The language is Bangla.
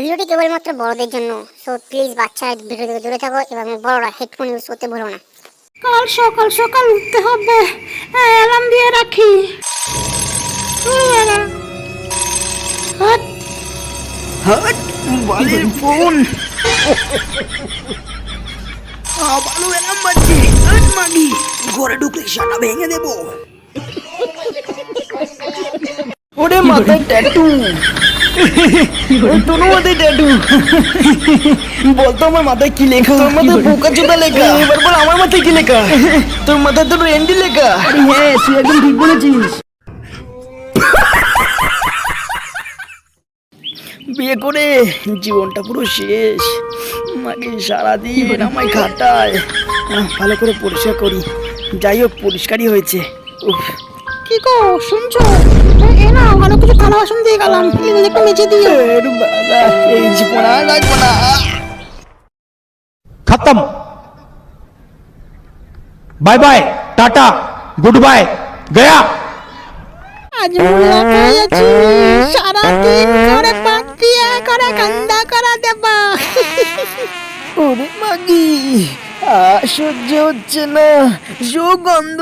ভিডিওটি কেবলমাত্র বড়দের জন্য। সো প্লিজ বাচ্চারা ভিডিও থেকে দূরে থাকো এবং বড়রা হেডফোন ইউজ করতে ভুলো না। কাল সকাল সকাল উঠতে হবে। অ্যালার্ম দিয়ে রাখি। হাট, হাট ফোন আবারও এলাম বাজছে। হাট মাগি। ঘরে ঢুকলে সাটা ভেঙে দেবো। ওরে মাথায় ট্যাটু বলতো আমার মাথায় কি লেখা? তোর মাথায় বোকা চোদা লেখা। এবার বল আমার মাথায় কি লেখা? তোর মাথায় তো রেন্ডি লেখা। হ্যাঁ তুই একদম ঠিক বলেছিস। বিয়ে করে জীবনটা পুরো শেষ। মাকে সারাদিন আমায় খাটায়। ভালো করে পরিষ্কার করি। যাই হোক পরিষ্কারই হয়েছে। উফ। কি গো শুনছো? এ না ভালো কিছু থালা বাসন দিয়ে গেলাম। একটু মেজে দিও এই জীবন আর না খতম। Bye bye tata good bye গয়া। আজ মুলা খেয়েছি করে করে কান্দা করা দেবা। ওরে মাগি হচ্ছে না সুগন্ধ।